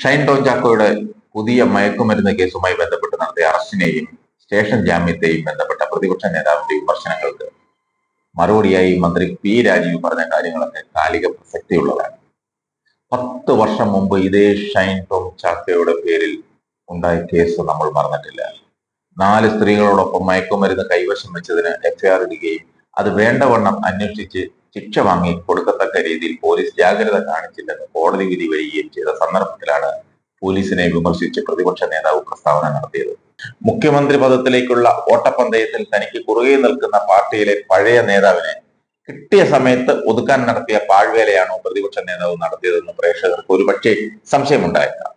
ഷൈൻ ടോഞ്ചാക്കോയുടെ പുതിയ മയക്കുമരുന്ന് കേസുമായി ബന്ധപ്പെട്ട് നടത്തിയ അറസ്റ്റിനെയും സ്റ്റേഷൻ ജാമ്യത്തെയും ബന്ധപ്പെട്ട പ്രതിപക്ഷ നേതാവിന്റെ വിമർശനങ്ങൾക്ക് മറുപടിയായി മന്ത്രി പി രാജീവ് പറഞ്ഞ കാര്യങ്ങളൊക്കെ കാലിക പ്രസക്തിയുള്ളതാണ്. പത്ത് വർഷം മുമ്പ് ഇതേ ഷൈൻ ടോം ചാക്കയുടെ പേരിൽ ഉണ്ടായ കേസ് നമ്മൾ മറന്നിട്ടില്ല. നാല് സ്ത്രീകളോടൊപ്പം മയക്കുമരുന്ന് കൈവശം വെച്ചതിന് എഫ്ഐആർ ഇടുകയും അത് വേണ്ടവണ്ണം അന്വേഷിച്ച് ശിക്ഷ വാങ്ങി കൊടുക്കത്തക്ക രീതിയിൽ പോലീസ് ജാഗ്രത കാണിച്ചില്ലെന്ന് കോടതി വിധി വരികയും ചെയ്ത സന്ദർഭത്തിലാണ് പോലീസിനെ വിമർശിച്ച് പ്രതിപക്ഷ നേതാവ് പ്രസ്താവന നടത്തിയത്. മുഖ്യമന്ത്രി പദത്തിലേക്കുള്ള ഓട്ടപ്പന്തയത്തിൽ തനിക്ക് കുറുകെ നിൽക്കുന്ന പാർട്ടിയിലെ പഴയ നേതാവിനെ കിട്ടിയ സമയത്ത് ഒതുക്കാൻ നടത്തിയ പാഴ്വേലയാണോ പ്രതിപക്ഷ നേതാവ് നടത്തിയതെന്ന് പ്രേക്ഷകർക്ക് ഒരുപക്ഷെ സംശയമുണ്ടായേക്കാം.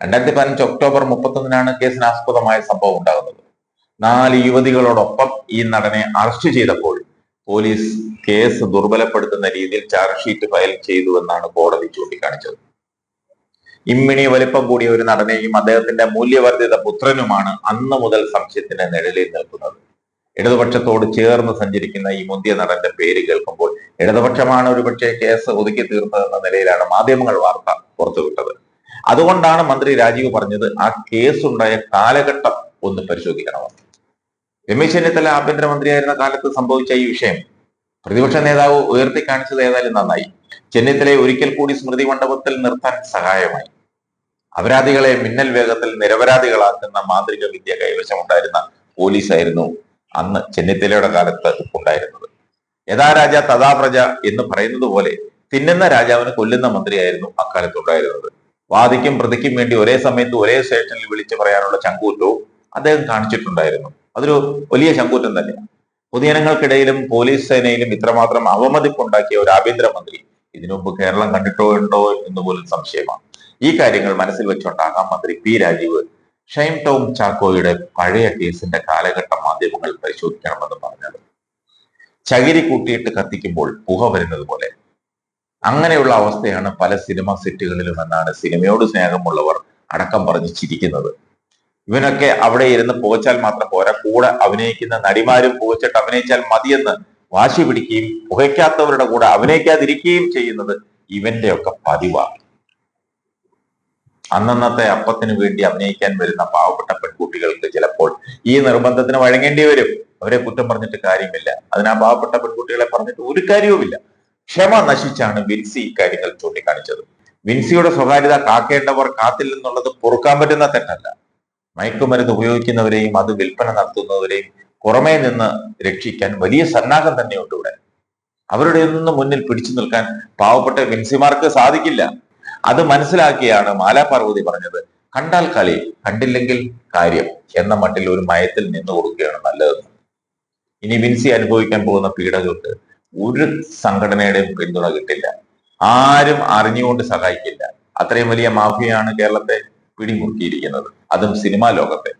രണ്ടായിരത്തി പതിനഞ്ച് ഒക്ടോബർ മുപ്പത്തൊന്നിനാണ് കേസിനാസ്പദമായ സംഭവം ഉണ്ടാകുന്നത്. നാല് യുവതികളോടൊപ്പം ഈ നടനെ അറസ്റ്റ് ചെയ്തപ്പോൾ പോലീസ് കേസ് ദുർബലപ്പെടുത്തുന്ന രീതിയിൽ ചാർജ് ഷീറ്റ് ഫയൽ ചെയ്തു എന്നാണ് കോടതി ചൂണ്ടിക്കാണിച്ചത്. ഇമ്മിണി വലിപ്പം കൂടിയ ഒരു നടനെയും അദ്ദേഹത്തിന്റെ മൂല്യവർദ്ധിത പുത്രനുമാണ് അന്ന് മുതൽ സംശയത്തിന്റെ നിഴലിൽ നിൽക്കുന്നത്. ഇടതുപക്ഷത്തോട് ചേർന്ന് സഞ്ചരിക്കുന്ന ഈ മുന്തിയ നടന്റെ പേര് കേൾക്കുമ്പോൾ ഇടതുപക്ഷമാണ് ഒരുപക്ഷെ കേസ് ഒതുക്കി തീർത്തതെന്ന നിലയിലാണ് മാധ്യമങ്ങൾ വാർത്ത പുറത്തുവിട്ടത്. അതുകൊണ്ടാണ് മന്ത്രി രാജീവ് പറഞ്ഞത് ആ കേസുണ്ടായ കാലഘട്ടം ഒന്ന് പരിശോധിക്കണമെന്ന്. രമേശ് ചെന്നിത്തല ആഭ്യന്തരമന്ത്രിയായിരുന്ന കാലത്ത് സംഭവിച്ച ഈ വിഷയം പ്രതിപക്ഷ നേതാവ് ഉയർത്തി കാണിച്ചത് ഏതായാലും നന്നായി. ചെന്നിത്തലയെ ഒരിക്കൽ കൂടി സ്മൃതി മണ്ഡപത്തിൽ നിർത്താൻ സഹായമായി. അപരാധികളെ മിന്നൽ വേഗത്തിൽ നിരപരാധികളാക്കുന്ന മാന്ത്രിക വിദ്യ കൈവശമുണ്ടായിരുന്ന പോലീസായിരുന്നു അന്ന് ചെന്നിത്തലയുടെ കാലത്ത് ഉണ്ടായിരുന്നത്. യഥാ രാജ എന്ന് പറയുന്നത് പോലെ തിന്നുന്ന രാജാവിന് കൊല്ലുന്ന മന്ത്രിയായിരുന്നു അക്കാലത്ത് ഉണ്ടായിരുന്നത്. വാദിക്കും പ്രതിക്കും വേണ്ടി ഒരേ സമയത്ത് ഒരേ സ്റ്റേഷനിൽ വിളിച്ചു പറയാനുള്ള ചങ്കൂറ്റവും അദ്ദേഹം കാണിച്ചിട്ടുണ്ടായിരുന്നു. അതൊരു വലിയ ശങ്കൂറ്റം തന്നെയാണ് പൊതുജനങ്ങൾക്കിടയിലും പോലീസ് സേനയിലും ഇത്രമാത്രം അവമതിപ്പുണ്ടാക്കിയ ഒരു ആഭ്യന്തരമന്ത്രി ഇതിനു മുമ്പ് കേരളം കണ്ടിട്ടോ ഉണ്ടോ എന്ന് പോലും സംശയമാണ്. ഈ കാര്യങ്ങൾ മനസ്സിൽ വെച്ചുകൊണ്ടാകാം മന്ത്രി പി രാജീവ്. ഷൈം ടോം ചാക്കോയുടെ പഴയ കേസിന്റെ കാലഘട്ടം മാധ്യമങ്ങൾ പരിശോധിക്കണമെന്ന് പറഞ്ഞത്. ചകിരി കൂട്ടിയിട്ട് കത്തിക്കുമ്പോൾ പുക വരുന്നത് പോലെ. അങ്ങനെയുള്ള അവസ്ഥയാണ് പല സിനിമ സെറ്റുകളിലും എന്നാണ് സിനിമയോട് സ്നേഹമുള്ളവർ അടക്കം പറഞ്ഞു ചിരിക്കുന്നത്. ഇവനൊക്കെ അവിടെ ഇരുന്ന് പുകച്ചാൽ മാത്രം പോരാ. കൂടെ അഭിനയിക്കുന്ന നടിമാരും പുകച്ചിട്ട് അഭിനയിച്ചാൽ മതിയെന്ന് വാശി പിടിക്കുകയും പുകയ്ക്കാത്തവരുടെ കൂടെ അഭിനയിക്കാതിരിക്കുകയും ചെയ്യുന്നത് ഇവന്റെ ഒക്കെ പതിവാണ്. അന്നന്നത്തെ അപ്പത്തിന് വേണ്ടി അഭിനയിക്കാൻ വരുന്ന പാവപ്പെട്ട പെൺകുട്ടികൾക്ക് ചിലപ്പോൾ ഈ നിർബന്ധത്തിന് വഴങ്ങേണ്ടി വരും. അവരെ കുറ്റം പറഞ്ഞിട്ട് കാര്യമില്ല. അതിനാ പാവപ്പെട്ട പെൺകുട്ടികളെ പറഞ്ഞിട്ട് ഒരു കാര്യവുമില്ല. ക്ഷമ നശിച്ചാണ് വിൻസി ഇക്കാര്യങ്ങൾ ചൂണ്ടിക്കാണിച്ചത്. വിൻസിയുടെ സ്വകാര്യത കാക്കേണ്ടവർ കാത്തില്ലെന്നുള്ളത് പൊറുക്കാൻ പറ്റുന്ന തെറ്റല്ല. മയക്കുമരുന്ന് ഉപയോഗിക്കുന്നവരെയും അത് വിൽപ്പന നടത്തുന്നവരെയും പുറമേ നിന്ന് രക്ഷിക്കാൻ വലിയ സന്നാഹം തന്നെയുണ്ട് ഇവിടെ. അവരുടെ ഒന്നും മുന്നിൽ പിടിച്ചു നിൽക്കാൻ പാവപ്പെട്ട വിൻസിമാർക്ക് സാധിക്കില്ല. അത് മനസ്സിലാക്കിയാണ് മാലാ പാർവതി പറഞ്ഞത് കണ്ടാൽ കളി കണ്ടില്ലെങ്കിൽ കാര്യം എന്ന മട്ടിൽ ഒരു മയത്തിൽ നിന്ന് കൊടുക്കുകയാണ് നല്ലതെന്ന്. ഇനി വിൻസി അനുഭവിക്കാൻ പോകുന്ന പീഡകൾക്ക് ഒരു സംഘടനയുടെയും പിന്തുണ കിട്ടില്ല. ആരും അറിഞ്ഞുകൊണ്ട് സഹായിക്കില്ല. അത്രയും വലിയ മാഫിയാണ് കേരളത്തെ പിടിമുറുക്കിയിരിക്കുന്നത്. അതും സിനിമാ ലോകത്തെ